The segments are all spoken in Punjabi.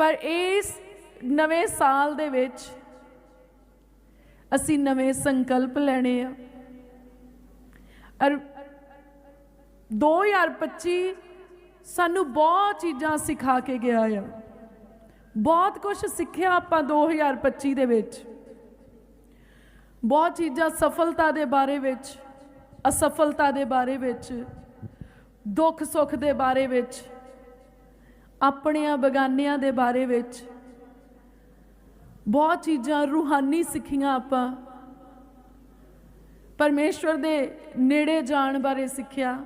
ਪਰ ਇਸ ਨਵੇਂ ਸਾਲ ਦੇ ਵਿੱਚ ਅਸੀਂ ਨਵੇਂ ਸੰਕਲਪ ਲੈਣੇ ਆ। ਔਰ 2025 ਸਾਨੂੰ ਬਹੁਤ ਚੀਜ਼ਾਂ ਸਿਖਾ ਕੇ ਗਿਆ ਆ। ਬਹੁਤ ਕੁਝ ਸਿੱਖਿਆ ਆਪਾਂ 2025 ਦੇ ਵਿੱਚ। ਬਹੁਤ ਚੀਜ਼ਾਂ ਸਫਲਤਾ ਦੇ ਬਾਰੇ ਵਿੱਚ, ਅਸਫਲਤਾ ਦੇ ਬਾਰੇ ਵਿੱਚ ਦੁੱਖ ਸੁੱਖ ਦੇ ਬਾਰੇ ਵਿੱਚ ਆਪਣਿਆਂ ਬਗਾਨਿਆਂ ਦੇ ਬਾਰੇ ਵਿੱਚ ਬਹੁਤ ਚੀਜ਼ਾਂ, ਰੂਹਾਨੀ ਸਿੱਖੀਆਂ ਆਪਾਂ। ਪਰਮੇਸ਼ਵਰ ਦੇ ਨੇੜੇ ਜਾਣ ਬਾਰੇ ਸਿੱਖਿਆ।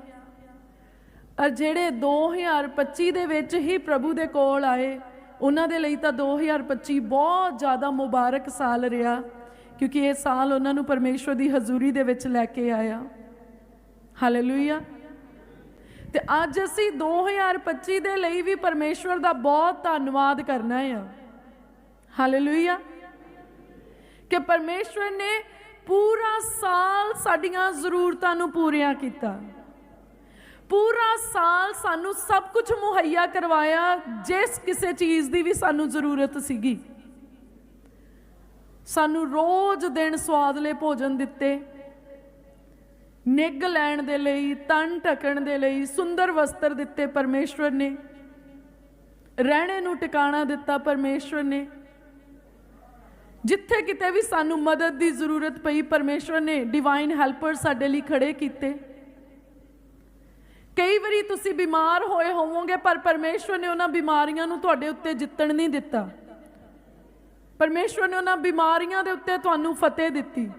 ਔਰ ਜਿਹੜੇ 2025 ਦੇ ਵਿੱਚ ਹੀ ਪ੍ਰਭੂ ਦੇ ਕੋਲ ਆਏ, ਉਹਨਾਂ ਦੇ ਲਈ ਤਾਂ 2025 ਬਹੁਤ ਜ਼ਿਆਦਾ ਮੁਬਾਰਕ ਸਾਲ ਰਿਹਾ, ਕਿਉਂਕਿ ਇਹ ਸਾਲ ਉਹਨਾਂ ਨੂੰ ਪਰਮੇਸ਼ਵਰ ਦੀ ਹਜ਼ੂਰੀ ਦੇ ਵਿੱਚ ਲੈ ਕੇ ਆਇਆ। ਹਾਲੇਲੂਇਆ ਤੇ ਅੱਜ ਅਸੀਂ 2025 ਦੇ ਲਈ ਵੀ ਪਰਮੇਸ਼ਵਰ ਦਾ ਬਹੁਤ ਧੰਨਵਾਦ ਕਰਨਾ ਹੈ ਹਾਲੇਲੂਇਆ ਕਿ ਪਰਮੇਸ਼ਵਰ ਨੇ ਪੂਰਾ ਸਾਲ ਸਾਡੀਆਂ ਜ਼ਰੂਰਤਾਂ ਨੂੰ ਪੂਰੀਆਂ ਕੀਤਾ। ਪੂਰਾ ਸਾਲ ਸਾਨੂੰ ਸਭ ਕੁਝ ਮੁਹੱਈਆ ਕਰਵਾਇਆ, ਜਿਸ ਕਿਸੇ ਚੀਜ਼ ਦੀ ਵੀ ਸਾਨੂੰ ਜ਼ਰੂਰਤ ਸੀਗੀ। ਸਾਨੂੰ ਰੋਜ਼ ਦਿਨ ਸਵਾਦਲੇ ਭੋਜਨ ਦਿੱਤੇ। ਨਿੱਗ ਲੈਣ ਦੇ ਲਈ, ਤਨ ਢਕਣ ਦੇ ਲਈ, ਸੁੰਦਰ ਵਸਤਰ ਦਿੱਤੇ ਪਰਮੇਸ਼ਵਰ ਨੇ। ਰਹਿਣੇ ਨੂੰ ਟਿਕਾਣਾ ਦਿੱਤਾ ਪਰਮੇਸ਼ਵਰ ਨੇ। ਜਿੱਥੇ ਕਿਤੇ ਵੀ ਸਾਨੂੰ ਮਦਦ ਦੀ ਜ਼ਰੂਰਤ ਪਈ, ਪਰਮੇਸ਼ਵਰ ਨੇ ਡਿਵਾਈਨ ਹੈਲਪਰ ਸਾਡੇ ਲਈ ਖੜੇ ਕੀਤੇ। ਕਈ ਵਾਰੀ ਤੁਸੀਂ ਬਿਮਾਰ ਹੋਏ ਹੋਵੋਗੇ, ਪਰ ਪਰਮੇਸ਼ਵਰ ਨੇ ਉਹਨਾਂ ਬਿਮਾਰੀਆਂ ਨੂੰ ਤੁਹਾਡੇ ਉੱਤੇ ਜਿੱਤਣ ਨਹੀਂ ਦਿੱਤਾ। ਪਰਮੇਸ਼ਵਰ ਨੇ ਉਹਨਾਂ ਬਿਮਾਰੀਆਂ ਦੇ ਉੱਤੇ ਤੁਹਾਨੂੰ ਫਤਿਹ ਦਿੱਤੀ।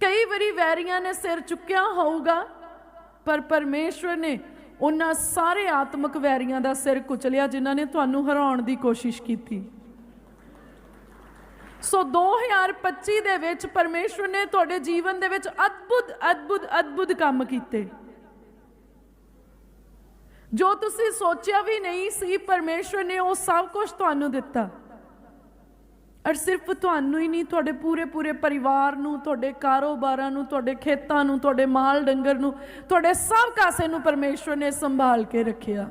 ਕਈ ਵਾਰੀ ਵੈਰੀਆਂ ਨੇ ਸਿਰ ਚੁੱਕਿਆ ਹੋਊਗਾ, ਪਰ ਪਰਮੇਸ਼ਵਰ ਨੇ ਉਹਨਾਂ ਸਾਰੇ ਆਤਮਿਕ ਵੈਰੀਆਂ ਦਾ ਸਿਰ ਕੁਚਲਿਆ ਜਿਨ੍ਹਾਂ ਨੇ ਤੁਹਾਨੂੰ ਹਰਾਉਣ ਦੀ ਕੋਸ਼ਿਸ਼ ਕੀਤੀ। ਸੋ 2025 ਦੇ ਵਿੱਚ ਪਰਮੇਸ਼ਵਰ ਨੇ ਤੁਹਾਡੇ ਜੀਵਨ ਦੇ ਵਿੱਚ ਅਦਭੁਤ ਅਦਭੁਤ ਅਦਭੁਤ ਕੰਮ ਕੀਤੇ। ਜੋ ਤੁਸੀਂ ਸੋਚਿਆ ਵੀ ਨਹੀਂ ਸੀ, ਪਰਮੇਸ਼ਵਰ ਨੇ ਉਹ ਸਭ ਕੁਝ ਤੁਹਾਨੂੰ ਦਿੱਤਾ। ਔਰ ਸਿਰਫ ਤੁਹਾਨੂੰ ਹੀ ਨਹੀਂ, ਤੁਹਾਡੇ ਪੂਰੇ ਪੂਰੇ ਪਰਿਵਾਰ ਨੂੰ, ਤੁਹਾਡੇ ਕਾਰੋਬਾਰਾਂ ਨੂੰ, ਤੁਹਾਡੇ ਖੇਤਾਂ ਨੂੰ, ਤੁਹਾਡੇ ਮਾਲ ਡੰਗਰ ਨੂੰ, ਤੁਹਾਡੇ ਸਭ ਕਾਸੇ ਨੂੰ ਪਰਮੇਸ਼ਵਰ ਨੇ ਸੰਭਾਲ ਕੇ ਰੱਖਿਆ।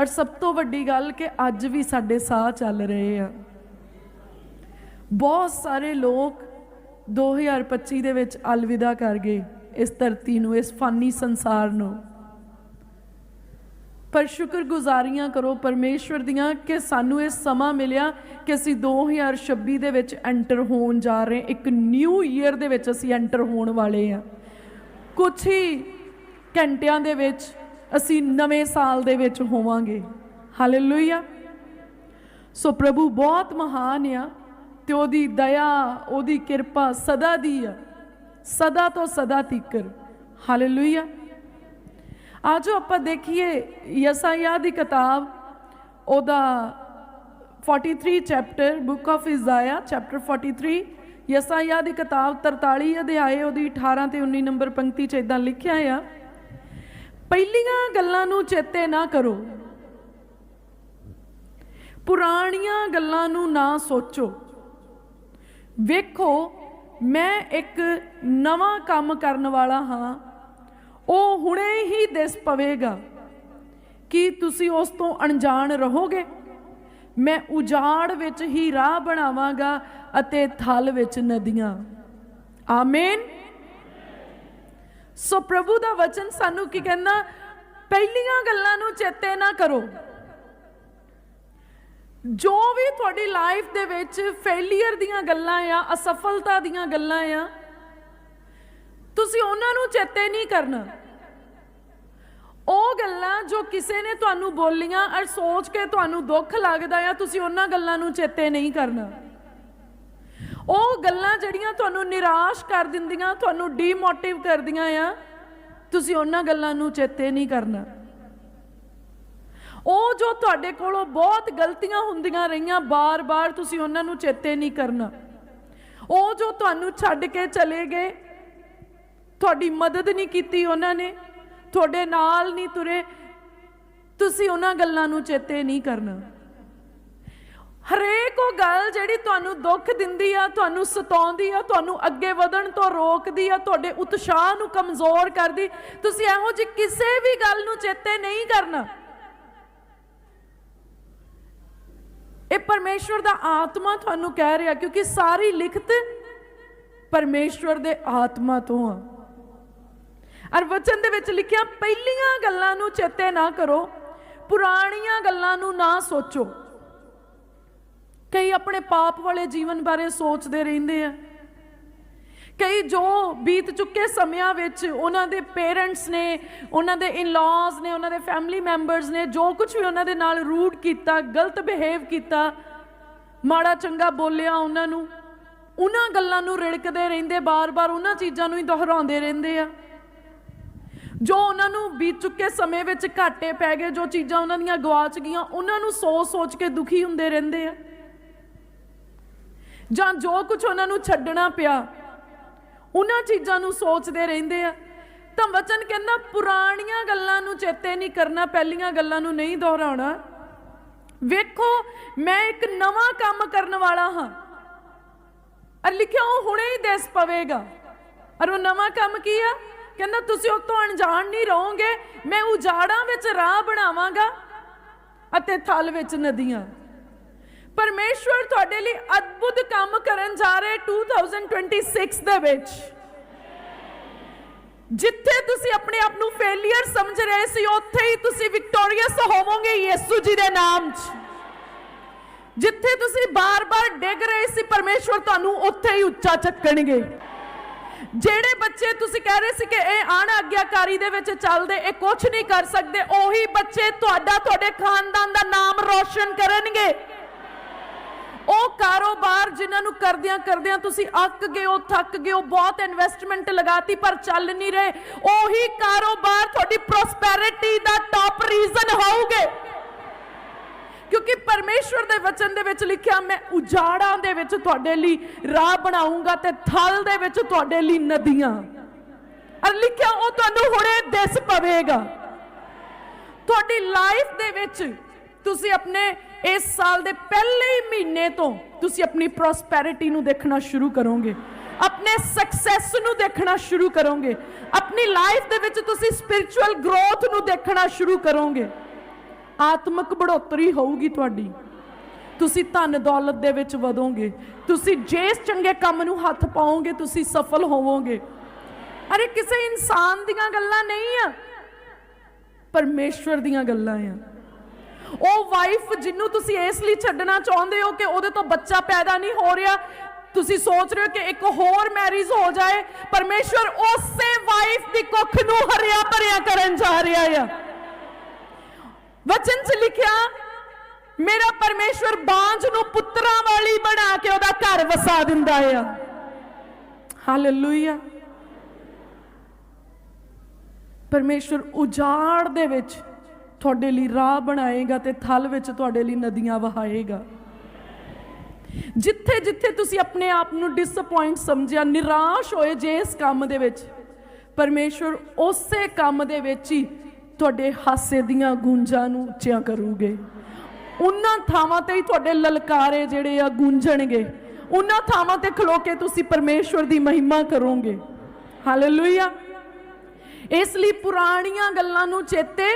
ਔਰ ਸਭ ਤੋਂ ਵੱਡੀ ਗੱਲ ਕਿ ਅੱਜ ਵੀ ਸਾਡੇ ਸਾਹ ਚੱਲ ਰਹੇ ਆ। ਬਹੁਤ ਸਾਰੇ ਲੋਕ 2025 ਦੇ ਵਿੱਚ ਅਲਵਿਦਾ ਕਰ ਗਏ ਇਸ ਧਰਤੀ ਨੂੰ, ਇਸ ਫਾਨੀ ਸੰਸਾਰ ਨੂੰ। ਪਰ ਸ਼ੁਕਰਗੁਜ਼ਾਰੀਆਂ ਕਰੋ, ਪਰਮੇਸ਼ਵਰ ਦੀਆਂ ਕਿ ਸਾਨੂੰ ਇਹ ਸਮਾਂ ਮਿਲਿਆ ਕਿ ਅਸੀਂ 2026 ਦੇ ਵਿੱਚ ਐਂਟਰ ਹੋਣ ਜਾ ਰਹੇ ਇੱਕ ਨਿਊ ਈਅਰ ਦੇ ਵਿੱਚ ਅਸੀਂ ਐਂਟਰ ਹੋਣ ਵਾਲੇ ਆ ਕੁਝ ਹੀ ਘੰਟਿਆਂ ਦੇ ਵਿੱਚ ਅਸੀਂ ਨਵੇਂ ਸਾਲ ਦੇ ਵਿੱਚ ਹੋਵਾਂਗੇ। ਹਾਲੇਲੂਇਆ ਸੋ ਪ੍ਰਭੂ ਬਹੁਤ ਮਹਾਨ ਆ ਤੇ ਉਹਦੀ ਦਇਆ, ਉਹਦੀ ਕਿਰਪਾ ਸਦਾ ਦੀ ਆ। ਸਦਾ ਤੋਂ ਸਦਾ ਤੀਕਰ। ਹਾਲੇਲੂਇਆ ਆਜੋ ਆਪਾਂ ਦੇਖੀਏ ਯਸਾਇਆ ਦੀ ਕਿਤਾਬ, ਉਹਦਾ 43 chapter book of Isaiah chapter 43 ਯਸਾਇਆ ਦੀ ਕਿਤਾਬ 43 ਅਧਿਆਏ, ਉਹਦੀ 18 ਤੇ 19 ਨੰਬਰ ਪੰਕਤੀ 'ਚ ਇਦਾਂ ਲਿਖਿਆ ਆ, ਪਹਿਲੀਆਂ ਗੱਲਾਂ ਨੂੰ ਚੇਤੇ ਨਾ ਕਰੋ। ਪੁਰਾਣੀਆਂ ਗੱਲਾਂ ਨੂੰ ਨਾ ਸੋਚੋ। ਵੇਖੋ, ਮੈਂ ਇੱਕ ਨਵਾਂ ਕੰਮ ਕਰਨ ਵਾਲਾ ਹਾਂ। ਉਹ ਹੁਣੇ ਹੀ ਦਿਸ ਪਵੇਗਾ। ਕੀ ਤੁਸੀਂ ਉਸ ਤੋਂ ਅਣਜਾਣ ਰਹੋਗੇ? ਮੈਂ ਉਜਾੜ ਵਿੱਚ ਹੀ ਰਾਹ ਬਣਾਵਾਂਗਾ ਅਤੇ ਥਲ ਵਿੱਚ ਨਦੀਆਂ। ਆਮੇਨ। ਸੋ ਪ੍ਰਭੂ ਦਾ ਵਚਨ ਸਾਨੂੰ ਕੀ ਕਹਿੰਦਾ? ਪਹਿਲੀਆਂ ਗੱਲਾਂ ਨੂੰ ਚੇਤੇ ਨਾ ਕਰੋ। ਜੋ ਵੀ ਤੁਹਾਡੀ ਲਾਈਫ ਦੇ ਵਿੱਚ ਫੇਲਿਅਰ ਦੀਆਂ ਗੱਲਾਂ ਆ, ਅਸਫਲਤਾ ਦੀਆਂ ਗੱਲਾਂ ਆ ਤੁਸੀਂ ਉਹਨਾਂ ਨੂੰ ਚੇਤੇ ਨਹੀਂ ਕਰਨਾ। ਉਹ ਗੱਲਾਂ ਜੋ ਕਿਸੇ ਨੇ ਤੁਹਾਨੂੰ ਬੋਲੀਆਂ ਔਰ ਸੋਚ ਕੇ ਤੁਹਾਨੂੰ ਦੁੱਖ ਲੱਗਦਾ ਆ, ਤੁਸੀਂ ਉਹਨਾਂ ਗੱਲਾਂ ਨੂੰ ਚੇਤੇ ਨਹੀਂ ਕਰਨਾ। ਉਹ ਗੱਲਾਂ ਜਿਹੜੀਆਂ ਤੁਹਾਨੂੰ ਨਿਰਾਸ਼ ਕਰ ਦਿੰਦੀਆਂ, ਤੁਹਾਨੂੰ ਡੀਮੋਟਿਵ ਕਰਦੀਆਂ ਆ, ਤੁਸੀਂ ਉਹਨਾਂ ਗੱਲਾਂ ਨੂੰ ਚੇਤੇ ਨਹੀਂ ਕਰਨਾ। ਉਹ ਜੋ ਤੁਹਾਡੇ ਕੋਲੋਂ ਬਹੁਤ ਗਲਤੀਆਂ ਹੁੰਦੀਆਂ ਰਹੀਆਂ, ਬਾਰ-ਬਾਰ ਤੁਸੀਂ ਉਹਨਾਂ ਨੂੰ ਚੇਤੇ ਨਹੀਂ ਕਰਨਾ। ਉਹ ਜੋ ਤੁਹਾਨੂੰ ਛੱਡ ਕੇ ਚਲੇ ਗਏ ਤੁਹਾਡੀ ਮਦਦ ਨਹੀਂ ਕੀਤੀ ਉਹਨਾਂ ਨੇ, ਤੁਹਾਡੇ ਨਾਲ ਨਹੀਂ ਤੁਰੇ। ਤੁਸੀਂ ਉਹਨਾਂ ਗੱਲਾਂ ਨੂੰ ਚੇਤੇ ਨਹੀਂ ਕਰਨਾ। ਹਰੇਕ ਉਹ ਗੱਲ ਜਿਹੜੀ ਤੁਹਾਨੂੰ ਦੁੱਖ ਦਿੰਦੀ ਆ, ਤੁਹਾਨੂੰ ਸਤਾਉਂਦੀ ਆ, ਤੁਹਾਨੂੰ ਅੱਗੇ ਵਧਣ ਤੋਂ ਰੋਕਦੀ ਆ, ਤੁਹਾਡੇ ਉਤਸ਼ਾਹ ਨੂੰ ਕਮਜ਼ੋਰ ਕਰਦੀ, ਤੁਸੀਂ ਇਹੋ ਜਿਹੀ ਕਿਸੇ ਵੀ ਗੱਲ ਨੂੰ ਚੇਤੇ ਨਹੀਂ ਕਰਨਾ। ਇਹ ਪਰਮੇਸ਼ਵਰ ਦਾ ਆਤਮਾ ਤੁਹਾਨੂੰ ਕਹਿ ਰਿਹਾ, ਕਿਉਂਕਿ ਸਾਰੀ ਲਿਖਤ ਪਰਮੇਸ਼ਵਰ ਦੇ ਆਤਮਾ ਤੋਂ ਆ। ਅਰ ਵਚਨ ਦੇ ਵਿੱਚ ਲਿਖਿਆ, ਪਹਿਲੀਆਂ ਗੱਲਾਂ ਨੂੰ ਚੇਤੇ ਨਾ ਕਰੋ, ਪੁਰਾਣੀਆਂ ਗੱਲਾਂ ਨੂੰ ਨਾ ਸੋਚੋ। ਕਈ ਆਪਣੇ ਪਾਪ ਵਾਲੇ ਜੀਵਨ ਬਾਰੇ ਸੋਚਦੇ ਰਹਿੰਦੇ ਆ। ਕਈ ਜੋ ਬੀਤ ਚੁੱਕੇ ਸਮਿਆਂ ਵਿੱਚ ਉਹਨਾਂ ਦੇ ਪੇਰੈਂਟਸ ਨੇ, ਉਹਨਾਂ ਦੇ ਇਨ-ਲॉज ਨੇ, ਉਹਨਾਂ ਦੇ ਫੈਮਿਲੀ ਮੈਂਬਰਸ ਨੇ, ਜੋ ਕੁਝ ਵੀ ਉਹਨਾਂ ਦੇ ਨਾਲ ਰੂਡ ਕੀਤਾ, ਗਲਤ ਬਿਹੇਵ ਕੀਤਾ, ਮਾੜਾ ਚੰਗਾ ਬੋਲਿਆ ਉਹਨਾਂ ਨੂੰ, ਉਹਨਾਂ ਗੱਲਾਂ ਨੂੰ ਰਿੜਕਦੇ ਰਹਿੰਦੇ, ਬਾਰ-ਬਾਰ ਉਹਨਾਂ ਚੀਜ਼ਾਂ ਨੂੰ ਹੀ ਦੁਹਰਾਉਂਦੇ ਰਹਿੰਦੇ ਆ। ਜੋ ਉਹਨਾਂ ਨੂੰ ਬੀਤ ਚੁੱਕੇ ਸਮੇਂ ਵਿੱਚ ਘਾਟੇ ਪੈ ਗਏ, ਜੋ ਚੀਜ਼ਾਂ ਉਹਨਾਂ ਦੀਆਂ ਗਵਾਚ ਗਈਆਂ, ਉਹਨਾਂ ਨੂੰ ਸੋਚ-ਸੋਚ ਕੇ ਦੁਖੀ ਹੁੰਦੇ ਰਹਿੰਦੇ ਆ। ਜਾਂ ਜੋ ਕੁਝ ਉਹਨਾਂ ਨੂੰ ਛੱਡਣਾ ਪਿਆ, ਉਹਨਾਂ ਚੀਜ਼ਾਂ ਨੂੰ ਸੋਚਦੇ ਰਹਿੰਦੇ ਆ। ਤਾਂ ਵਚਨ ਕਹਿੰਦਾ, ਪੁਰਾਣੀਆਂ ਗੱਲਾਂ ਨੂੰ ਚੇਤੇ ਨਹੀਂ ਕਰਨਾ, ਪਹਿਲੀਆਂ ਗੱਲਾਂ ਨੂੰ ਨਹੀਂ ਦੁਹਰਾਉਣਾ। ਵੇਖੋ, ਮੈਂ ਇੱਕ ਨਵਾਂ ਕੰਮ ਕਰਨ ਵਾਲਾ ਹਾਂ। ਅਰ ਲਿਖਿਆ ਉਹ ਹੁਣੇ ਹੀ ਦਿਸ ਪਵੇਗਾ। ਅਰ ਉਹ ਨਵਾਂ ਕੰਮ ਕੀ ਆ? ਕਹਿੰਦਾ, ਤੁਸੀਂ ਉਹ ਤੋਂ ਅਣਜਾਣ ਨਹੀਂ ਰਹੋਗੇ। ਮੈਂ ਉਜਾੜਾਂ ਵਿੱਚ ਰਾਹ ਬਣਾਵਾਂਗਾ ਅਤੇ ਥਲ ਵਿੱਚ ਨਦੀਆਂ। ਪਰਮੇਸ਼ਵਰ ਤੁਹਾਡੇ ਲਈ ਅਦਭੁਤ ਕੰਮ ਕਰਨ ਜਾ ਰਹੇ 2026 ਦੇ ਵਿੱਚ। ਜਿੱਥੇ ਤੁਸੀਂ ਆਪਣੇ ਆਪ ਨੂੰ ਫੇਲਿਅਰ ਸਮਝ ਰਹੇ ਸੀ, ਉੱਥੇ ਹੀ ਤੁਸੀਂ ਵਿਕਟੋਰੀਅਸ ਹੋਵੋਗੇ ਯਿਸੂ ਜੀ ਦੇ ਨਾਮ 'ਚ। ਜਿੱਥੇ ਤੁਸੀਂ ਬਾਰ-ਬਾਰ ਡਿੱਗ ਰਹੇ ਸੀ, ਪਰਮੇਸ਼ਵਰ ਤੁਹਾਨੂੰ ਉੱਥੇ ਹੀ ਉੱਚਾ ਚੱਕਣਗੇ ਜਿਹੜੇ ਬੱਚੇ ਤੁਸੀਂ ਕਹਿ ਰਹੇ ਸੀ ਕਿ ਇਹ ਅਣ ਆਗਿਆਕਾਰੀ ਦੇ ਵਿੱਚ ਚੱਲਦੇ, ਇਹ ਕੁਝ ਨਹੀਂ ਕਰ ਸਕਦੇ, ਉਹੀ ਬੱਚੇ ਤੁਹਾਡਾ, ਤੁਹਾਡੇ ਖਾਨਦਾਨ ਦਾ ਨਾਮ ਰੋਸ਼ਨ ਕਰਨਗੇ। ਉਹ ਕਾਰੋਬਾਰ ਜਿਨ੍ਹਾਂ ਨੂੰ ਕਰਦਿਆਂ ਕਰਦਿਆਂ ਤੁਸੀਂ ਅੱਕ ਗਏ ਹੋ, ਥੱਕ ਗਏ ਹੋ, ਬਹੁਤ ਇਨਵੈਸਟਮੈਂਟ ਲਗਾਤੀ, ਪਰ ਚੱਲ ਨਹੀਂ ਰਹੇ। ਉਹੀ ਕਾਰੋਬਾਰ ਤੁਹਾਡੀ ਪ੍ਰੋਸਪੈਰਿਟੀ ਦਾ ਟਾਪ ਰੀਜ਼ਨ ਹੋਊਗੇ। ਪਰਮੇਸ਼ਵਰ ਦੇ ਵਚਨ ਦੇ ਵਿੱਚ ਲਿਖਿਆ, ਮੈਂ ਉਜਾੜਾਂ ਦੇ ਵਿੱਚ ਤੁਹਾਡੇ ਲਈ ਰਾਹ ਬਣਾਉਂਗਾ ਤੇ ਥਲ ਦੇ ਵਿੱਚ ਤੁਹਾਡੇ ਲਈ ਨਦੀਆਂ। ਅਰ ਲਿਖਿਆ, ਉਹ ਤੁਹਾਨੂੰ ਹੁਣੇ ਦਿਸ ਪਵੇਗਾ। ਤੁਹਾਡੀ ਲਾਈਫ ਦੇ ਵਿੱਚ ਤੁਸੀਂ ਆਪਣੇ ਇਸ ਸਾਲ ਦੇ ਪਹਿਲੇ ਹੀ ਮਹੀਨੇ ਤੋਂ ਤੁਸੀਂ ਆਪਣੀ ਪ੍ਰੋਸਪੈਰਿਟੀ ਨੂੰ ਦੇਖਣਾ ਸ਼ੁਰੂ ਕਰੋਗੇ। ਆਪਣੇ ਸਕਸੈਸ ਨੂੰ ਦੇਖਣਾ ਸ਼ੁਰੂ ਕਰੋਗੇ। ਆਪਣੀ ਲਾਈਫ ਦੇ ਵਿੱਚ ਤੁਸੀਂ ਸਪਿਰਚੁਅਲ ਗਰੋਥ ਨੂੰ ਦੇਖਣਾ ਸ਼ੁਰੂ ਕਰੋਗੇ। ਆਤਮਿਕ ਬੜੋਤਰੀ ਹੋਊਗੀ ਤੁਹਾਡੀ। ਤੁਸੀਂ ਧਨ ਦੌਲਤ ਦੇ ਵਿੱਚ ਵਧੋਗੇ। ਤੁਸੀਂ ਜਿਸ ਚੰਗੇ ਕੰਮ ਨੂੰ ਹੱਥ ਪਾਓਗੇ, ਤੁਸੀਂ ਸਫਲ ਹੋਵੋਗੇ। ਅਰੇ ਕਿਸੇ ਇਨਸਾਨ ਦੀਆਂ ਗੱਲਾਂ ਨਹੀਂ ਆ। ਪਰਮੇਸ਼ਵਰ ਦੀਆਂ ਗੱਲਾਂ ਆ। ਉਹ ਵਾਈਫ ਜਿਹਨੂੰ ਤੁਸੀਂ ਇਸ ਲਈ ਛੱਡਣਾ ਚਾਹੁੰਦੇ ਹੋ ਕਿ ਉਹਦੇ ਤੋਂ ਬੱਚਾ ਪੈਦਾ ਨਹੀਂ ਹੋ ਰਿਹਾ, ਤੁਸੀਂ ਸੋਚ ਰਹੇ ਹੋ ਕਿ ਇੱਕ ਹੋਰ ਮੈਰਿਜ ਹੋ ਜਾਏ, ਪਰਮੇਸ਼ਵਰ ਉਸੇ ਵਾਈਫ ਦੀ ਕੁੱਖ ਨੂੰ ਹਰਿਆ ਭਰਿਆ ਕਰਨ ਜਾ ਰਿਹਾ ਆ। ਵਚਨ 'ਚ ਲਿਖਿਆ ਮੇਰਾ ਪਰਮੇਸ਼ਵਰ ਬਾਂਝ ਨੂੰ ਪੁੱਤਰਾਂ ਵਾਲੀ ਬਣਾ ਕੇ ਉਹਦਾ ਘਰ ਵਸਾ ਦਿੰਦਾ ਆ। ਹਾਲੇਲੂਇਆ ਪਰਮੇਸ਼ਵਰ ਉਜਾੜ ਦੇ ਵਿੱਚ ਤੁਹਾਡੇ ਲਈ ਰਾਹ ਬਣਾਏਗਾ ਤੇ ਥਲ ਵਿੱਚ ਤੁਹਾਡੇ ਲਈ ਨਦੀਆਂ ਵਹਾਏਗਾ। ਜਿੱਥੇ ਜਿੱਥੇ ਤੁਸੀਂ ਆਪਣੇ ਆਪ ਨੂੰ ਡਿਸਪਾਇੰਟ ਸਮਝਿਆ, ਨਿਰਾਸ਼ ਹੋਏ ਜੇ ਇਸ ਕੰਮ ਦੇ ਵਿੱਚ, ਪਰਮੇਸ਼ਵਰ ਉਸੇ ਕੰਮ ਦੇ ਵਿੱਚ ਹੀ ਤੁਹਾਡੇ ਹਾਸੇ ਦੀਆਂ ਗੂੰਜਾਂ ਨੂੰ ਉੱਚੀਆਂ ਕਰੂਗੇ। ਉਹਨਾਂ ਥਾਵਾਂ ਤੇ ਹੀ ਤੁਹਾਡੇ ਲਲਕਾਰੇ ਜਿਹੜੇ ਆ ਗੂੰਜਣਗੇ। ਉਹਨਾਂ ਥਾਵਾਂ ਤੇ ਖਲੋ ਕੇ ਤੁਸੀਂ ਪਰਮੇਸ਼ਵਰ ਦੀ ਮਹਿਮਾ ਕਰੋਗੇ। ਹਾਲੇਲੂਇਆ ਇਸ ਲਈ ਪੁਰਾਣੀਆਂ ਗੱਲਾਂ ਨੂੰ ਚੇਤੇ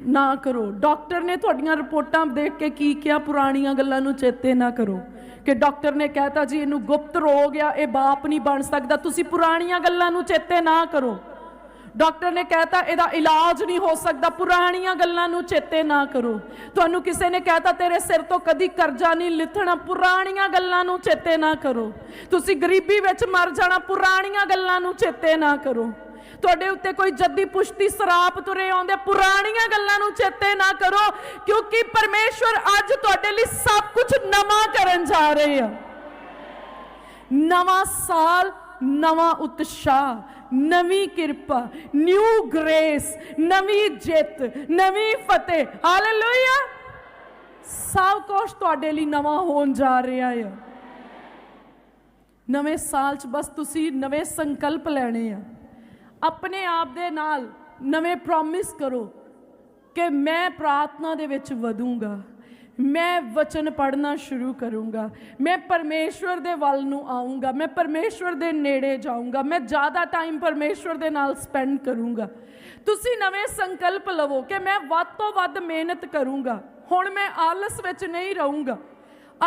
ਨਾ ਕਰੋ। ਡਾਕਟਰ ਨੇ ਤੁਹਾਡੀਆਂ ਰਿਪੋਰਟਾਂ ਦੇਖ ਕੇ ਕੀ ਕਿਹਾ? ਪੁਰਾਣੀਆਂ ਗੱਲਾਂ ਨੂੰ ਚੇਤੇ ਨਾ ਕਰੋ। ਕਿ ਡਾਕਟਰ ਨੇ ਕਹਿਤਾ ਜੀ, ਇਹਨੂੰ ਗੁਪਤ ਰੋਗ ਆ, ਇਹ ਬਾਪ ਨਹੀਂ ਬਣ ਸਕਦਾ। ਤੁਸੀਂ ਪੁਰਾਣੀਆਂ ਗੱਲਾਂ ਨੂੰ ਚੇਤੇ ਨਾ ਕਰੋ। ਡਾਕਟਰ ਨੇ ਕਹਿਤਾ, ਇਹਦਾ ਇਲਾਜ ਨਹੀਂ ਹੋ ਸਕਦਾ, ਪੁਰਾਣੀਆਂ ਗੱਲਾਂ ਨੂੰ ਚੇਤੇ ਨਾ ਕਰੋ। ਤੁਹਾਨੂੰ ਕਿਸੇ ਨੇ ਕਹਿਤਾ, ਤੇਰੇ ਸਿਰ ਤੋਂ ਕਦੀ ਕਰਜ਼ਾ ਨਹੀਂ ਲਿਥਣਾ, ਪੁਰਾਣੀਆਂ ਗੱਲਾਂ ਨੂੰ ਚੇਤੇ ਨਾ ਕਰੋ। ਤੁਸੀਂ ਗਰੀਬੀ ਵਿੱਚ ਮਰ ਜਾਣਾ, ਪੁਰਾਣੀਆਂ ਗੱਲਾਂ ਨੂੰ ਚੇਤੇ ਨਾ ਕਰੋ। ਤੁਹਾਡੇ ਉੱਤੇ ਕੋਈ ਜੱਦੀ ਪੁਸ਼ਤੀ, ਸਰਾਪ ਤੁਰੇ ਆਉਂਦੇ, ਪੁਰਾਣੀਆਂ ਗੱਲਾਂ ਨੂੰ ਚੇਤੇ ਨਾ ਕਰੋ, ਕਿਉਂਕਿ ਪਰਮੇਸ਼ਵਰ ਅੱਜ ਤੁਹਾਡੇ ਲਈ ਸਭ ਕੁਝ ਨਵਾਂ ਕਰਨ ਜਾ ਰਹੇ ਆ। ਨਵਾਂ ਸਾਲ, ਨਵਾਂ ਉਤਸ਼ਾਹ ਨਵੀਂ ਕਿਰਪਾ ਨਿਊ ਗ੍ਰੇਸ ਨਵੀਂ ਜਿੱਤ, ਨਵੀਂ ਫਤਿਹ। ਹਾਲੇਲੂਇਆ ਸਭ ਕੁਝ ਤੁਹਾਡੇ ਲਈ ਨਵਾਂ ਹੋਣ ਜਾ ਰਿਹਾ ਹੈ ਨਵੇਂ ਸਾਲ 'ਚ ਬਸ ਤੁਸੀਂ ਨਵੇਂ ਸੰਕਲਪ ਲੈਣੇ ਆ। ਆਪਣੇ ਆਪ ਦੇ ਨਾਲ ਨਵੇਂ ਪ੍ਰੋਮਿਸ ਕਰੋ ਕਿ ਮੈਂ ਪ੍ਰਾਰਥਨਾ ਦੇ ਵਿੱਚ ਵਧੂੰਗਾ। ਮੈਂ ਵਚਨ ਪੜ੍ਹਨਾ ਸ਼ੁਰੂ ਕਰੂੰਗਾ। ਮੈਂ ਪਰਮੇਸ਼ਵਰ ਦੇ ਵੱਲ ਨੂੰ ਆਉਂਗਾ ਮੈਂ ਪਰਮੇਸ਼ਵਰ ਦੇ ਨੇੜੇ ਜਾਊਂਗਾ। ਮੈਂ ਜ਼ਿਆਦਾ ਟਾਈਮ ਪਰਮੇਸ਼ਵਰ ਦੇ ਨਾਲ ਸਪੈਂਡ ਕਰੂੰਗਾ। ਤੁਸੀਂ ਨਵੇਂ ਸੰਕਲਪ ਲਵੋ ਕਿ ਮੈਂ ਵੱਧ ਤੋਂ ਵੱਧ ਮਿਹਨਤ ਕਰੂੰਗਾ। ਹੁਣ ਮੈਂ ਆਲਸ ਵਿੱਚ ਨਹੀਂ ਰਹੂੰਗਾ।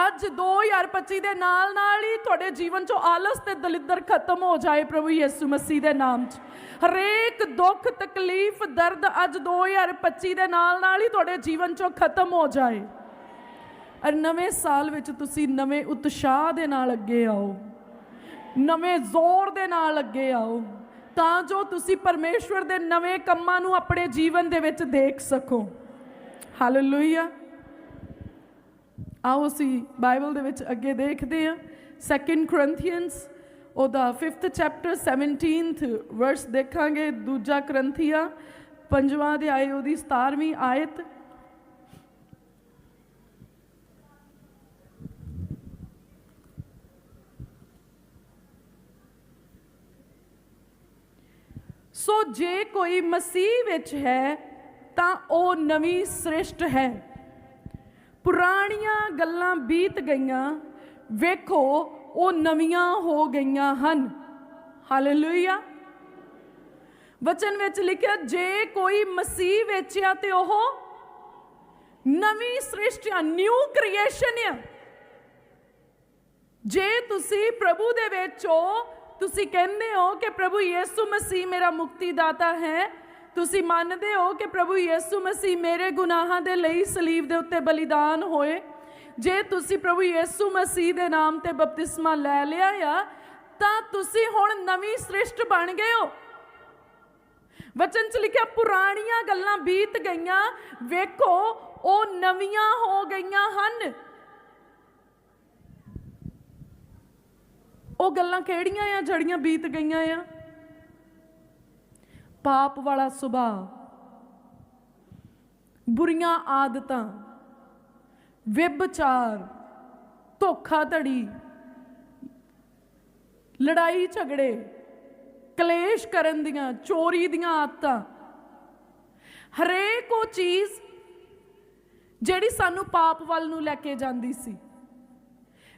ਅੱਜ 2025 ਦੇ ਨਾਲ ਨਾਲ ਹੀ ਤੁਹਾਡੇ ਜੀਵਨ ਚੋਂ ਆਲਸ ਤੇ ਦਲਿੱਦਰ ਖਤਮ ਹੋ ਜਾਏ ਪ੍ਰਭੂ ਯਿਸੂ ਮਸੀਹ ਦੇ ਨਾਮ 'ਚ। ਹਰੇਕ ਦੁੱਖ, ਤਕਲੀਫ, ਦਰਦ ਅੱਜ 2025 ਦੇ ਨਾਲ ਨਾਲ ਹੀ ਤੁਹਾਡੇ ਜੀਵਨ ਚੋਂ ਖਤਮ ਹੋ ਜਾਏ। ਔਰ ਨਵੇਂ ਸਾਲ ਵਿੱਚ ਤੁਸੀਂ ਨਵੇਂ ਉਤਸ਼ਾਹ ਦੇ ਨਾਲ ਅੱਗੇ ਆਓ। ਨਵੇਂ ਜ਼ੋਰ ਦੇ ਨਾਲ ਅੱਗੇ ਆਓ। ਤਾਂ ਜੋ ਤੁਸੀਂ ਪਰਮੇਸ਼ਵਰ ਦੇ ਨਵੇਂ ਕੰਮਾਂ ਨੂੰ ਆਪਣੇ ਜੀਵਨ ਦੇ ਵਿੱਚ ਦੇਖ ਸਕੋ। ਹਾਲੇਲੂਇਆ ਆਓ ਅਸੀਂ ਬਾਈਬਲ ਦੇ ਵਿੱਚ ਅੱਗੇ ਦੇਖਦੇ ਹਾਂ। 2 ਕੋਰਿੰਥੀਅਨਸ ਉਹਦਾ 5th ਚੈਪਟਰ 17th ਵਰਸ ਦੇਖਾਂਗੇ। ਦੂਜਾ ਕਰੰਥੀਆ ਪੰਜਵਾਂ ਅਧਿਆਇ, ਉਹਦੀ 17ਵੀਂ ਆਇਤ। ਸੋ ਜੇ ਕੋਈ ਮਸੀਹ ਵਿੱਚ ਹੈ, ਤਾਂ ਉਹ ਨਵੀਂ ਸ੍ਰਿਸ਼ਟ ਹੈ। ਪੁਰਾਣੀਆਂ ਗੱਲਾਂ ਬੀਤ ਗਈਆਂ, ਵੇਖੋ, ਉਹ ਨਵੀਆਂ ਹੋ ਗਈਆਂ ਹਨ। ਹਾਲੇਲੂਇਆ ਵਚਨ ਵਿੱਚ ਲਿਖਿਆ, ਜੇ ਕੋਈ ਮਸੀਹ ਵਿੱਚ ਆ ਤੇ ਉਹ ਨਵੀਂ ਸ੍ਰਿਸ਼ਟ ਆ ਨਿਊ ਕ੍ਰੀਏਸ਼ਨ ਆ। ਜੇ ਤੁਸੀਂ ਪ੍ਰਭੂ ਦੇ ਵਿੱਚ ਹੋ ਤੁਸੀਂ ਕਹਿੰਦੇ ਹੋ ਕਿ ਪ੍ਰਭੂ ਯੀਸੂ ਮਸੀਹ ਮੇਰਾ ਮੁਕਤੀਦਾਤਾ ਹੈ। ਤੁਸੀਂ ਮੰਨਦੇ ਹੋ ਕਿ ਪ੍ਰਭੂ ਯੀਸੂ ਮਸੀਹ ਮੇਰੇ ਗੁਨਾਹਾਂ ਦੇ ਲਈ ਸਲੀਬ ਦੇ ਉੱਤੇ ਬਲੀਦਾਨ ਹੋਏ। ਜੇ ਤੁਸੀਂ ਪ੍ਰਭੂ ਯੀਸੂ ਮਸੀਹ ਦੇ ਨਾਮ ਤੇ ਬਪਤਿਸਮਾ ਲੈ ਲਿਆ ਆ, ਤਾਂ ਤੁਸੀਂ ਹੁਣ ਨਵੀਂ ਸ੍ਰਿਸ਼ਟ ਬਣ ਗਏ ਹੋ। ਵਚਨ ਚ ਲਿਖਿਆ, ਪੁਰਾਣੀਆਂ ਗੱਲਾਂ ਬੀਤ ਗਈਆਂ। ਵੇਖੋ, ਉਹ ਨਵੀਆਂ ਹੋ ਗਈਆਂ ਹਨ। ਉਹ ਗੱਲਾਂ ਕਿਹੜੀਆਂ ਆ ਜੜੀਆਂ ਬੀਤ ਗਈਆਂ ਆ? ਪਾਪ ਵਾਲਾ ਸੁਭਾਅ, ਬੁਰੀਆਂ ਆਦਤਾਂ, ਵਿਭਚਾਰ, ਧੋਖਾਧੜੀ, ਲੜਾਈ ਝਗੜੇ, ਕਲੇਸ਼ ਕਰਨ ਦੀਆਂ, ਚੋਰੀ ਦੀਆਂ ਆਦਤਾਂ। ਹਰੇਕ ਉਹ ਚੀਜ਼ ਜਿਹੜੀ ਸਾਨੂੰ ਪਾਪ ਵੱਲ ਨੂੰ ਲੈ ਕੇ ਜਾਂਦੀ ਸੀ।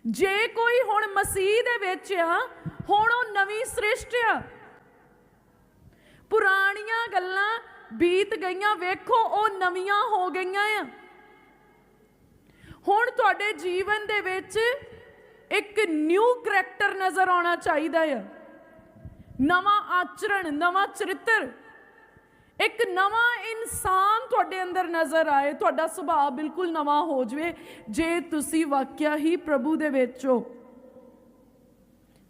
ਜੇ ਕੋਈ ਹੁਣ ਮਸੀਹ ਦੇ ਵਿੱਚ ਆ, ਹੁਣ ਉਹ ਨਵੀਂ ਸ੍ਰਿਸ਼ਟ ਆ। ਪੁਰਾਣੀਆਂ ਗੱਲਾਂ ਬੀਤ ਗਈਆਂ, ਵੇਖੋ, ਉਹ ਨਵੀਆਂ ਹੋ ਗਈਆਂ ਆ। ਹੁਣ ਤੁਹਾਡੇ ਜੀਵਨ ਦੇ ਵਿੱਚ ਇੱਕ ਨਿਊ ਕਰੈਕਟਰ ਨਜ਼ਰ ਆਉਣਾ ਚਾਹੀਦਾ ਆ। ਨਵਾਂ ਆਚਰਣ, ਨਵਾਂ ਚਰਿੱਤਰ। ਇੱਕ ਨਵਾਂ ਇਨਸਾਨ ਤੁਹਾਡੇ ਅੰਦਰ ਨਜ਼ਰ ਆਏ, ਤੁਹਾਡਾ ਸੁਭਾਅ ਬਿਲਕੁਲ ਨਵਾਂ ਹੋ ਜਵੇ, ਜੇ ਤੁਸੀਂ ਵਾਕਿਆ ਹੀ ਪ੍ਰਭੂ ਦੇ ਵਿੱਚ ਹੋ।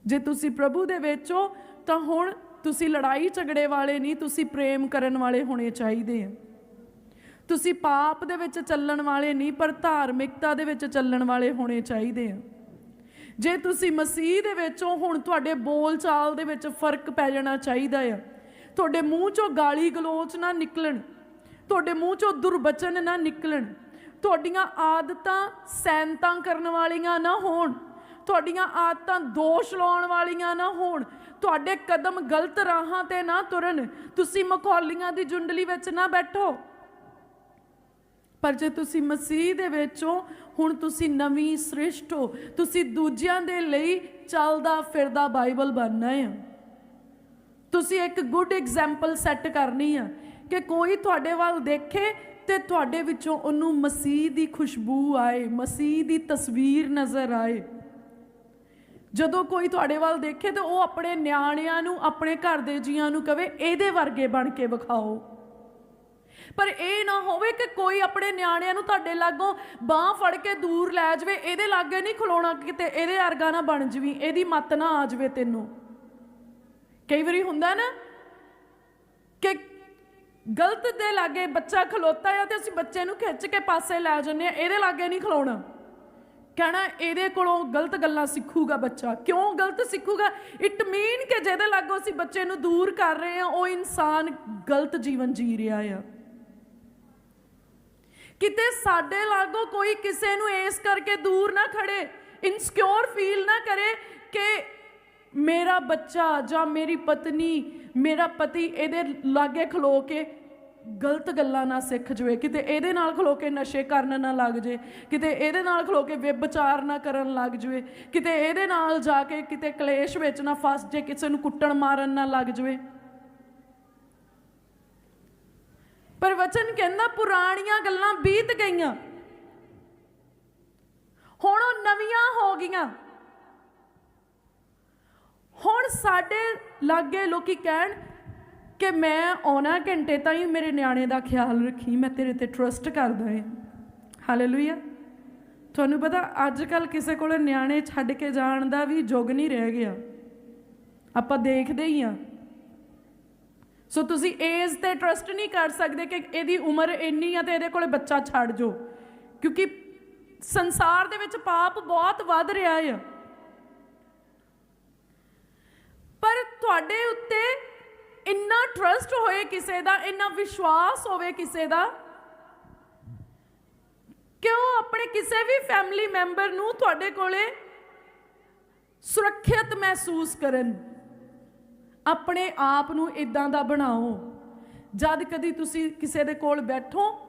ਜੇ ਤੁਸੀਂ ਪ੍ਰਭੂ ਦੇ ਵਿੱਚ ਹੋ, ਤਾਂ ਹੁਣ ਤੁਸੀਂ ਲੜਾਈ ਝਗੜੇ ਵਾਲੇ ਨਹੀਂ, ਤੁਸੀਂ ਪ੍ਰੇਮ ਕਰਨ ਵਾਲੇ ਹੋਣੇ ਚਾਹੀਦੇ ਆ। ਤੁਸੀਂ ਪਾਪ ਦੇ ਵਿੱਚ ਚੱਲਣ ਵਾਲੇ ਨਹੀਂ, ਪਰ ਧਾਰਮਿਕਤਾ ਦੇ ਵਿੱਚ ਚੱਲਣ ਵਾਲੇ ਹੋਣੇ ਚਾਹੀਦੇ ਆ। ਜੇ ਤੁਸੀਂ ਮਸੀਹ ਦੇ ਵਿੱਚੋਂ ਹੁਣ ਤੁਹਾਡੇ ਬੋਲ ਚਾਲ ਦੇ ਵਿੱਚ ਫ਼ਰਕ ਪੈ ਜਾਣਾ ਚਾਹੀਦਾ ਆ। ਤੁਹਾਡੇ ਮੂੰਹ ਚੋਂ ਗਾਲੀ ਗਲੋਚ ਨਾ ਨਿਕਲਣ, ਤੁਹਾਡੇ ਮੂੰਹ ਚੋਂ ਦੁਰਬਚਨ ਨਾ ਨਿਕਲਣ, ਤੁਹਾਡੀਆਂ ਆਦਤਾਂ ਸੈਨਤਾਂ ਕਰਨ ਵਾਲੀਆਂ ਨਾ ਹੋਣ, ਤੁਹਾਡੀਆਂ ਆਦਤਾਂ ਦੋਸ਼ ਲਾਉਣ ਵਾਲੀਆਂ ਨਾ ਹੋਣ, ਤੁਹਾਡੇ ਕਦਮ ਗਲਤ ਰਾਹਾਂ ਤੇ ਨਾ ਤੁਰਨ, ਤੁਸੀਂ ਮਖੌਲੀਆਂ ਦੀ ਜੁੰਡਲੀ ਵਿੱਚ ਨਾ ਬੈਠੋ। ਪਰ ਜੇ ਤੁਸੀਂ ਮਸੀਹ ਦੇ ਵਿੱਚੋਂ ਹੁਣ ਤੁਸੀਂ ਨਵੀਂ ਸ੍ਰਿਸ਼ਟ ਹੋ, ਤੁਸੀਂ ਦੂਜਿਆਂ ਦੇ ਲਈ ਚੱਲਦਾ ਫਿਰਦਾ ਬਾਈਬਲ ਬਣਨਾ ਹੈ। ਤੁਸੀਂ ਇੱਕ ਗੁੱਡ ਐਗਜ਼ਾਮਪਲ ਸੈੱਟ ਕਰਨੀ ਆ ਕਿ ਕੋਈ ਤੁਹਾਡੇ ਵੱਲ ਦੇਖੇ ਤੇ ਤੁਹਾਡੇ ਵਿੱਚੋਂ ਉਹਨੂੰ ਮਸੀਹ ਦੀ ਖੁਸ਼ਬੂ ਆਏ, ਮਸੀਹ ਦੀ ਤਸਵੀਰ ਨਜ਼ਰ ਆਏ। ਜਦੋਂ ਕੋਈ ਤੁਹਾਡੇ ਵੱਲ ਦੇਖੇ ਤੇ ਉਹ ਆਪਣੇ ਨਿਆਣਿਆਂ ਨੂੰ, ਆਪਣੇ ਘਰ ਦੇ ਜੀਆਂ ਨੂੰ ਕਵੇ, ਇਹਦੇ ਵਰਗੇ ਬਣ ਕੇ ਵਿਖਾਓ। ਪਰ ਇਹ ਨਾ ਹੋਵੇ ਕਿ ਕੋਈ ਆਪਣੇ ਨਿਆਣਿਆਂ ਨੂੰ ਤੁਹਾਡੇ ਲਾਗੋਂ ਬਾਹ ਫੜ ਕੇ ਦੂਰ ਲੈ ਜਾਵੇ, ਇਹਦੇ ਲਾਗੇ ਨਹੀਂ ਖਲੋਣਾ ਕਿਤੇ, ਇਹਦੇ ਵਰਗਾ ਨਾ ਬਣ ਜਵੀ, ਇਹਦੀ ਮੱਤ ਨਾ ਆ ਜਾਵੇ ਤੈਨੂੰ। ਕਈ ਵਾਰੀ ਹੁੰਦਾ ਨਾ ਕਿ ਗਲਤ ਦੇ ਲਾਗੇ ਬੱਚਾ ਖਲੋਤਾ ਆ ਤੇ ਅਸੀਂ ਬੱਚੇ ਨੂੰ ਖਿੱਚ ਕੇ ਪਾਸੇ ਲੈ ਜਾਂਦੇ ਆ, ਇਹਦੇ ਲਾਗੇ ਨਹੀਂ ਖਲੋਣਾ। ਕਹਿਣਾ ਇਹਦੇ ਕੋਲੋਂ ਗਲਤ ਗੱਲਾਂ ਸਿੱਖੂਗਾ ਬੱਚਾ। ਕਿਉਂ ਗਲਤ ਸਿੱਖੂਗਾ? ਇਟ ਮੀਨ ਕਿ ਜਿਹਦੇ ਲਾਗੋ ਅਸੀਂ ਬੱਚੇ ਨੂੰ ਦੂਰ ਕਰ ਰਹੇ ਆ, ਉਹ ਇਨਸਾਨ ਗਲਤ ਜੀਵਨ ਜੀ ਰਿਹਾ ਆ। ਕਿਤੇ ਸਾਡੇ ਲਾਗੋ ਕੋਈ ਕਿਸੇ ਨੂੰ ਇਸ ਕਰਕੇ ਦੂਰ ਨਾ ਖੜੇ ਇਨਸਿਕਿਉਰ ਫੀਲ ਨਾ ਕਰੇ ਕਿ ਮੇਰਾ ਬੱਚਾ ਜਾਂ ਮੇਰੀ ਪਤਨੀ, ਮੇਰਾ ਪਤੀ ਇਹਦੇ ਲਾਗੇ ਖਲੋ ਕੇ ਗਲਤ ਗੱਲਾਂ ਨਾ ਸਿੱਖ ਜਵੇ, ਕਿਤੇ ਇਹਦੇ ਨਾਲ ਖਲੋ ਕੇ ਨਸ਼ੇ ਕਰਨ ਨਾ ਲੱਗ ਜੇ, ਕਿਤੇ ਇਹਦੇ ਨਾਲ ਖਲੋ ਕੇ ਵਿਭਚਾਰ ਨਾ ਕਰਨ ਲੱਗ ਜਵੇ, ਕਿਤੇ ਇਹਦੇ ਨਾਲ ਜਾ ਕੇ ਕਿਤੇ ਕਲੇਸ਼ ਵਿੱਚ ਨਾ ਫਸ ਜੇ, ਕਿਸੇ ਨੂੰ ਕੁੱਟਣ ਮਾਰਨ ਨਾ ਲੱਗ ਜਵੇ। ਪਰ ਵਚਨ ਕਹਿੰਦਾ, ਪੁਰਾਣੀਆਂ ਗੱਲਾਂ ਬੀਤ ਗਈਆਂ। ਹੁਣ ਉਹ ਨਵੀਆਂ ਹੋ ਗਈਆਂ। ਹੁਣ ਸਾਡੇ ਲਾਗੇ ਲੋਕੀ ਕਹਿਣ ਕਿ ਮੈਂ ਆਉਣਾ ਘੰਟੇ ਤਾਈਂ, ਮੇਰੇ ਨਿਆਣੇ ਦਾ ਖਿਆਲ ਰੱਖੀ, ਮੈਂ ਤੇਰੇ ਤੇ ਟਰਸਟ ਕਰਦਾ ਹਾਂ ਹਾਲੇਲੂਇਆ ਤੁਹਾਨੂੰ ਪਤਾ ਅੱਜ ਕੱਲ ਕਿਸੇ ਕੋਲ ਨਿਆਣੇ ਛੱਡ ਕੇ ਜਾਣ ਦਾ ਵੀ ਯੁੱਗ ਨਹੀਂ ਰਹਿ ਗਿਆ। ਆਪਾਂ ਦੇਖਦੇ ਹੀ ਆ। ਸੋ ਤੁਸੀਂ ਏਜ ਤੇ ਟਰਸਟ ਨਹੀਂ ਕਰ ਸਕਦੇ ਕਿ ਇਹਦੀ ਉਮਰ ਇੰਨੀ ਆ ਤੇ ਇਹਦੇ ਕੋਲੇ ਬੱਚਾ ਛੱਡ ਜੋ ਕਿਉਂਕਿ ਸੰਸਾਰ ਦੇ ਵਿੱਚ ਪਾਪ ਬਹੁਤ ਵੱਧ ਰਿਹਾ ਆ। ਪਰ ਤੁਹਾਡੇ ਉੱਤੇ ਇੰਨਾ ਟਰਸਟ ਹੋਏ ਕਿਸੇ ਦਾ, ਇੰਨਾ ਵਿਸ਼ਵਾਸ ਹੋਵੇ ਕਿਸੇ ਦਾ? ਕਿ ਉਹ ਆਪਣੇ ਕਿਸੇ ਵੀ ਫੈਮਿਲੀ ਮੈਂਬਰ ਨੂੰ ਤੁਹਾਡੇ ਕੋਲੇ ਸੁਰੱਖਿਅਤ ਮਹਿਸੂਸ ਕਰਨ? ਆਪਣੇ ਆਪ ਨੂੰ ਇਦਾਂ ਦਾ ਬਣਾਓ। ਜਦ ਕਦੀ ਤੁਸੀਂ ਕਿਸੇ ਦੇ ਕੋਲ ਬੈਠੋ,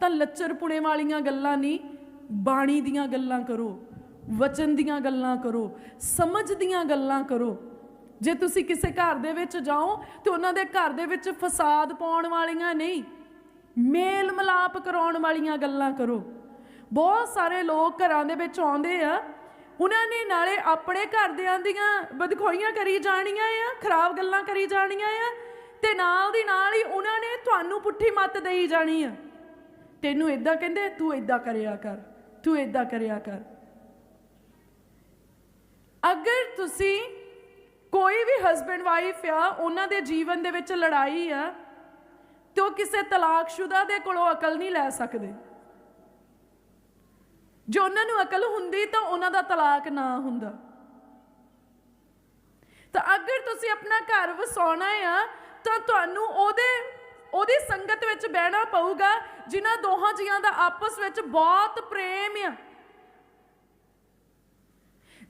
ਤਾਂ ਲੱਚਰਪੁਣੇ ਵਾਲੀਆਂ ਗੱਲਾਂ ਨਹੀਂ, ਬਾਣੀ ਦੀਆਂ ਗੱਲਾਂ ਕਰੋ, ਵਚਨ ਦੀਆਂ ਗੱਲਾਂ ਕਰੋ, ਸਮਝ ਦੀਆਂ ਗੱਲਾਂ ਕਰੋ। ਜੇ ਤੁਸੀਂ ਕਿਸੇ ਘਰ ਦੇ ਵਿੱਚ ਜਾਓ ਤੇ ਉਹਨਾਂ ਦੇ ਘਰ ਦੇ ਵਿੱਚ ਫਸਾਦ ਪਾਉਣ ਵਾਲੀਆਂ ਨਹੀਂ, ਮੇਲ ਮਲਾਪ ਕਰਾਉਣ ਵਾਲੀਆਂ ਗੱਲਾਂ ਕਰੋ। ਬਹੁਤ ਸਾਰੇ ਲੋਕ ਘਰਾਂ ਦੇ ਵਿੱਚ ਆਉਂਦੇ ਆ, ਉਹਨਾਂ ਨੇ ਨਾਲੇ ਆਪਣੇ ਘਰਦਿਆਂ ਦੀਆਂ ਬਦਖੋਈਆਂ ਕਰੀ ਜਾਣੀਆਂ ਆ, ਖਰਾਬ ਗੱਲਾਂ ਕਰੀ ਜਾਣੀਆਂ ਆ, ਤੇ ਨਾਲ ਦੀ ਨਾਲ ਹੀ ਉਹਨਾਂ ਨੇ ਤੁਹਾਨੂੰ ਪੁੱਠੀ ਮੱਤ ਦੇਈ ਜਾਣੀ ਆ। ਤੈਨੂੰ ਇਦਾਂ ਕਹਿੰਦੇ, ਤੂੰ ਇਦਾਂ ਕਰਿਆ ਕਰ, ਤੂੰ ਇਦਾਂ ਕਰਿਆ ਕਰ। ਅਗਰ ਤੁਸੀਂ ਕੋਈ ਵੀ ਹਸਬੰਡ ਵਾਈਫ ਆ, ਉਹਨਾਂ ਦੇ ਜੀਵਨ ਦੇ ਵਿੱਚ ਲੜਾਈ ਆ, ਤੇ ਉਹ ਕਿਸੇ ਤਲਾਕਸ਼ੁਦਾ ਦੇ ਕੋਲੋਂ ਅਕਲ ਨਹੀਂ ਲੈ ਸਕਦੇ। ਜੇ ਉਹਨਾਂ ਨੂੰ ਅਕਲ ਹੁੰਦੀ ਤਾਂ ਉਹਨਾਂ ਦਾ ਤਲਾਕ ਨਾ ਹੁੰਦਾ। ਤਾਂ ਅਗਰ ਤੁਸੀਂ ਆਪਣਾ ਘਰ ਵਸਾਉਣਾ ਆ, ਤਾਂ ਤੁਹਾਨੂੰ ਉਹਦੇ, ਉਹਦੀ ਸੰਗਤ ਵਿੱਚ ਬਹਿਣਾ ਪਊਗਾ, ਜਿਨ੍ਹਾਂ ਦੋਹਾਂ ਜੀਆਂ ਦਾ ਆਪਸ ਵਿੱਚ ਬਹੁਤ ਪ੍ਰੇਮ ਆ।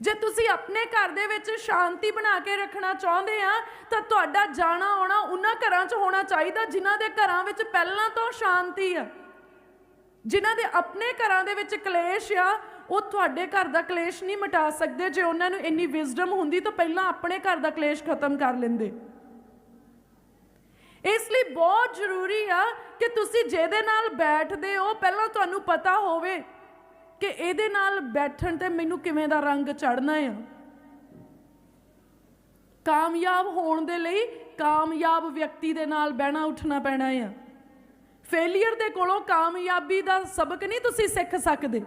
ਜੇ ਤੁਸੀਂ ਆਪਣੇ ਘਰ ਦੇ ਵਿੱਚ ਸ਼ਾਂਤੀ ਬਣਾ ਕੇ ਰੱਖਣਾ ਚਾਹੁੰਦੇ ਆ, ਤਾਂ ਤੁਹਾਡਾ ਜਾਣਾ ਆਉਣਾ ਉਹਨਾਂ ਘਰਾਂ 'ਚ ਹੋਣਾ ਚਾਹੀਦਾ ਜਿਨ੍ਹਾਂ ਦੇ ਘਰਾਂ ਵਿੱਚ ਪਹਿਲਾਂ ਤੋਂ ਸ਼ਾਂਤੀ ਆ। ਜਿਨ੍ਹਾਂ ਦੇ ਆਪਣੇ ਘਰਾਂ ਦੇ ਵਿੱਚ ਕਲੇਸ਼ ਆ, ਉਹ ਤੁਹਾਡੇ ਘਰ ਦਾ ਕਲੇਸ਼ ਨਹੀਂ ਮਿਟਾ ਸਕਦੇ ਜੇ ਉਹਨਾਂ ਨੂੰ ਇੰਨੀ ਵਿਜ਼ਡਮ ਹੁੰਦੀ ਤਾਂ ਪਹਿਲਾਂ ਆਪਣੇ ਘਰ ਦਾ ਕਲੇਸ਼ ਖਤਮ ਕਰ ਲੈਂਦੇ। ਇਸ ਲਈ ਬਹੁਤ ਜ਼ਰੂਰੀ ਆ ਕਿ ਤੁਸੀਂ ਜਿਹਦੇ ਨਾਲ ਬੈਠਦੇ ਹੋ, ਪਹਿਲਾਂ ਤੁਹਾਨੂੰ ਪਤਾ ਹੋਵੇ। ਕਿ ਇਹਦੇ ਨਾਲ ਬੈਠਣ ਤੇ ਮੈਨੂੰ ਕਿਵੇਂ ਦਾ ਰੰਗ ਚੜਨਾ ਆ? ਕਾਮਯਾਬ ਹੋਣ ਦੇ ਲਈ ਕਾਮਯਾਬ ਵਿਅਕਤੀ ਦੇ ਨਾਲ ਬਹਿਣਾ ਉੱਠਣਾ ਪੈਣਾ ਆ। ਫੇਲਿਅਰ ਦੇ ਕੋਲੋਂ ਕਾਮਯਾਬੀ ਦਾ ਸਬਕ ਨਹੀਂ ਤੁਸੀਂ ਸਿੱਖ ਸਕਦੇ।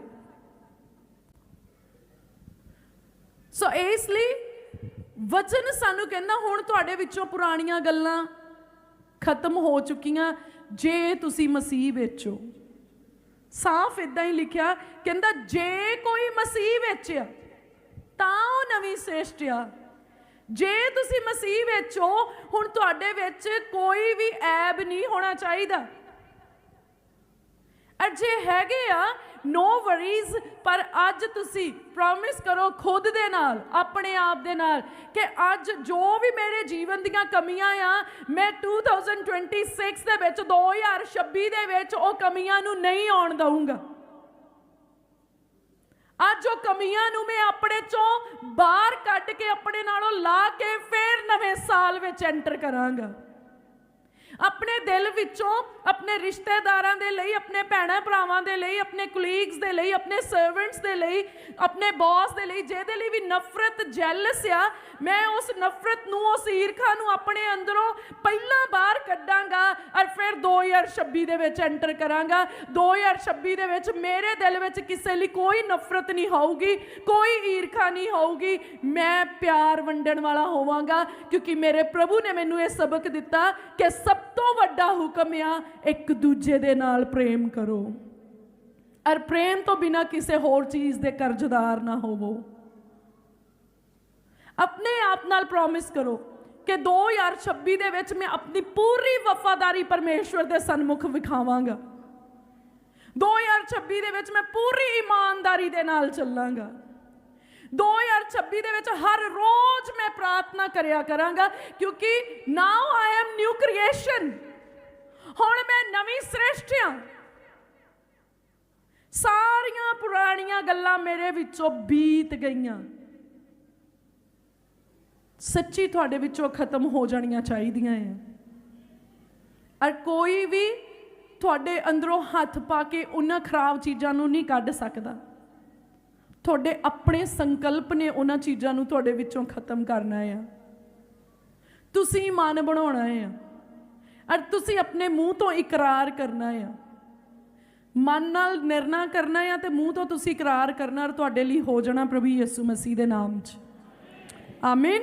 ਸੋ ਇਸ ਲਈ ਵਚਨ ਸਾਨੂੰ ਕਹਿੰਦਾ, ਹੁਣ ਤੁਹਾਡੇ ਵਿੱਚੋਂ ਪੁਰਾਣੀਆਂ ਗੱਲਾਂ ਖਤਮ ਹੋ ਚੁੱਕੀਆਂ, ਜੇ ਤੁਸੀਂ ਮਸੀਹ ਵਿੱਚ ਸਾਫ਼ ਇਦਾਂ ਹੀ ਲਿਖਿਆ, ਕਹਿੰਦਾ, ਜੇ ਕੋਈ ਮਸੀਹ ਵਿੱਚ ਆ ਤਾਂ ਉਹ ਨਵੀਂ ਸ੍ਰਿਸ਼ਟ ਆ। ਜੇ ਤੁਸੀਂ ਮਸੀਹ ਵਿੱਚ ਹੋ ਹੁਣ ਤੁਹਾਡੇ ਵਿੱਚ ਕੋਈ ਵੀ ਐਬ ਨਹੀਂ ਹੋਣਾ ਚਾਹੀਦਾ। ਅਰ ਜੇ ਹੈਗੇ ਆ ਨੋ ਵਰੀਜ਼ ਪਰ ਅੱਜ ਤੁਸੀਂ ਪ੍ਰੋਮਿਸ ਕਰੋ ਖੁਦ ਦੇ ਨਾਲ, ਆਪਣੇ ਆਪ ਦੇ ਨਾਲ, ਕਿ ਅੱਜ ਜੋ ਵੀ ਮੇਰੇ ਜੀਵਨ ਦੀਆਂ ਕਮੀਆਂ ਆ, ਮੈਂ 2026 ਦੇ ਵਿੱਚ 2026 ਦੇ ਵਿੱਚ ਉਹ ਕਮੀਆਂ ਨੂੰ ਨਹੀਂ ਆਉਣ ਦਊਂਗਾ। ਅੱਜ ਉਹ ਕਮੀਆਂ ਨੂੰ ਮੈਂ ਆਪਣੇ ਚੋਂ ਬਾਹਰ ਕੱਢ ਕੇ ਆਪਣੇ ਨਾਲੋਂ ਲਾ ਕੇ ਫੇਰ ਨਵੇਂ ਸਾਲ ਵਿੱਚ ਐਂਟਰ ਕਰਾਂਗਾ। ਆਪਣੇ ਦਿਲ ਵਿੱਚੋਂ, ਆਪਣੇ ਰਿਸ਼ਤੇਦਾਰਾਂ ਦੇ ਲਈ, ਆਪਣੇ ਭੈਣਾਂ ਭਰਾਵਾਂ ਦੇ ਲਈ, ਆਪਣੇ ਕੁਲੀਗਸ ਦੇ ਲਈ, ਆਪਣੇ ਸਰਵੈਂਟਸ ਦੇ ਲਈ, ਆਪਣੇ ਬੌਸ ਦੇ ਲਈ, ਜਿਹਦੇ ਲਈ ਵੀ ਨਫ਼ਰਤ ਜੈਲਸ ਆ, ਮੈਂ ਉਸ ਨਫ਼ਰਤ ਨੂੰ, ਉਸ ਈਰਖਾ ਨੂੰ ਆਪਣੇ ਅੰਦਰੋਂ ਪਹਿਲਾਂ ਬਾਹਰ ਕੱਢਾਂਗਾ ਔਰ ਫਿਰ 2026 ਦੇ ਵਿੱਚ ਐਂਟਰ ਕਰਾਂਗਾ। 2026 ਦੇ ਵਿੱਚ ਮੇਰੇ ਦਿਲ ਵਿੱਚ ਕਿਸੇ ਲਈ ਕੋਈ ਨਫ਼ਰਤ ਨਹੀਂ ਹੋਊਗੀ, ਕੋਈ ਈਰਖਾ ਨਹੀਂ ਹੋਊਗੀ। ਮੈਂ ਪਿਆਰ ਵੰਡਣ ਵਾਲਾ ਹੋਵਾਂਗਾ, ਕਿਉਂਕਿ ਮੇਰੇ ਪ੍ਰਭੂ ਨੇ ਮੈਨੂੰ ਇਹ ਸਬਕ ਦਿੱਤਾ ਕਿ ਸਭ ਤੋਂ ਵੱਡਾ ਹੁਕਮ ਆ, ਇੱਕ ਦੂਜੇ ਦੇ ਨਾਲ ਪ੍ਰੇਮ ਕਰੋ। ਔਰ ਪ੍ਰੇਮ ਤੋਂ ਬਿਨਾ ਕਿਸੇ ਹੋਰ ਚੀਜ਼ ਦੇ ਕਰਜ਼ਦਾਰ ਨਾ ਹੋਵੋ। ਆਪਣੇ ਆਪ ਨਾਲ ਪ੍ਰੋਮਿਸ ਕਰੋ ਕਿ 2026 ਦੇ ਵਿੱਚ ਮੈਂ ਆਪਣੀ ਪੂਰੀ ਵਫਾਦਾਰੀ ਪਰਮੇਸ਼ਵਰ ਦੇ ਸਨਮੁਖ ਵਿਖਾਵਾਂਗਾ। 2026 ਦੇ ਵਿੱਚ ਮੈਂ ਪੂਰੀ ਇਮਾਨਦਾਰੀ ਦੇ ਨਾਲ ਚੱਲਾਂਗਾ। 2026 ਦੇ ਵਿੱਚ ਹਰ ਰੋਜ਼ ਮੈਂ ਪ੍ਰਾਰਥਨਾ ਕਰਿਆ ਕਰਾਂਗਾ, ਕਿਉਂਕਿ now I am new creation ਹੁਣ ਮੈਂ ਨਵੀਂ ਸ੍ਰਿਸ਼ਟ ਹਾਂ। ਸਾਰੀਆਂ ਪੁਰਾਣੀਆਂ ਗੱਲਾਂ ਮੇਰੇ ਵਿੱਚੋਂ ਬੀਤ ਗਈਆਂ। ਸੱਚੀ ਤੁਹਾਡੇ ਵਿੱਚੋਂ ਖਤਮ ਹੋ ਜਾਣੀਆਂ ਚਾਹੀਦੀਆਂ ਆ। ਔਰ ਕੋਈ ਵੀ ਤੁਹਾਡੇ ਅੰਦਰੋਂ ਹੱਥ ਪਾ ਕੇ ਉਹਨਾਂ ਖਰਾਬ ਚੀਜ਼ਾਂ ਨੂੰ ਨਹੀਂ ਕੱਢ ਸਕਦਾ। ਤੁਹਾਡੇ ਆਪਣੇ ਸੰਕਲਪ ਨੇ ਉਹਨਾਂ ਚੀਜ਼ਾਂ ਨੂੰ ਤੁਹਾਡੇ ਵਿੱਚੋਂ ਖਤਮ ਕਰਨਾ ਆ। ਤੁਸੀਂ ਮਨ ਬਣਾਉਣਾ ਆ। ਔਰ ਤੁਸੀਂ ਆਪਣੇ ਮੂੰਹ ਤੋਂ ਇਕਰਾਰ ਕਰਨਾ ਆ। ਮਨ ਨਾਲ ਨਿਰਣਾ ਕਰਨਾ ਆ ਤੇ ਮੂੰਹ ਤੋਂ ਤੁਸੀਂ ਇਕਰਾਰ ਕਰਨਾ ਔਰ ਤੁਹਾਡੇ ਲਈ ਹੋ ਜਾਣਾ ਪ੍ਰਭੂ ਯਿਸੂ ਮਸੀਹ ਦੇ ਨਾਮ 'ਚ। ਆਮੀਨ